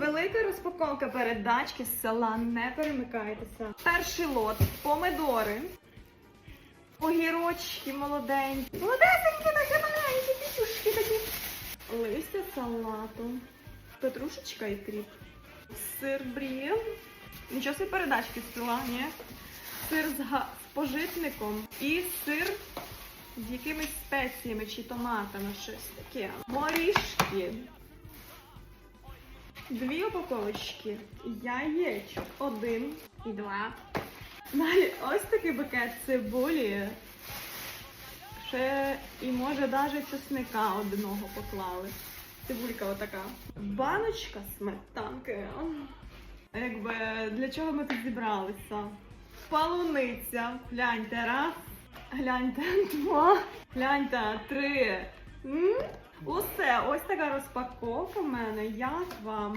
Велика розпаковка передачки з села. Не перемикайтеся. Перший лот помидори. Огірочки молоденькі. Молодесенькі, такі маленькі, пітюшки такі. Листя салату. Петрушечка і кріп. Сир брів. Нічого собі передачки з села, ні? Сир з пожитником і сир з якимись спеціями чи томатами, щось таке. Горішки. Дві упаковочки. Яєчок. Один і два. Далі ось такий букет цибулі. Ще і може навіть чесника одного поклали. Цибулька отака. Баночка сметанки. Якби для чого ми тут зібралися? Полуниця. Гляньте, раз. Гляньте, два. Гляньте, три. М? Усе, ось така розпаковка в мене. Як вам?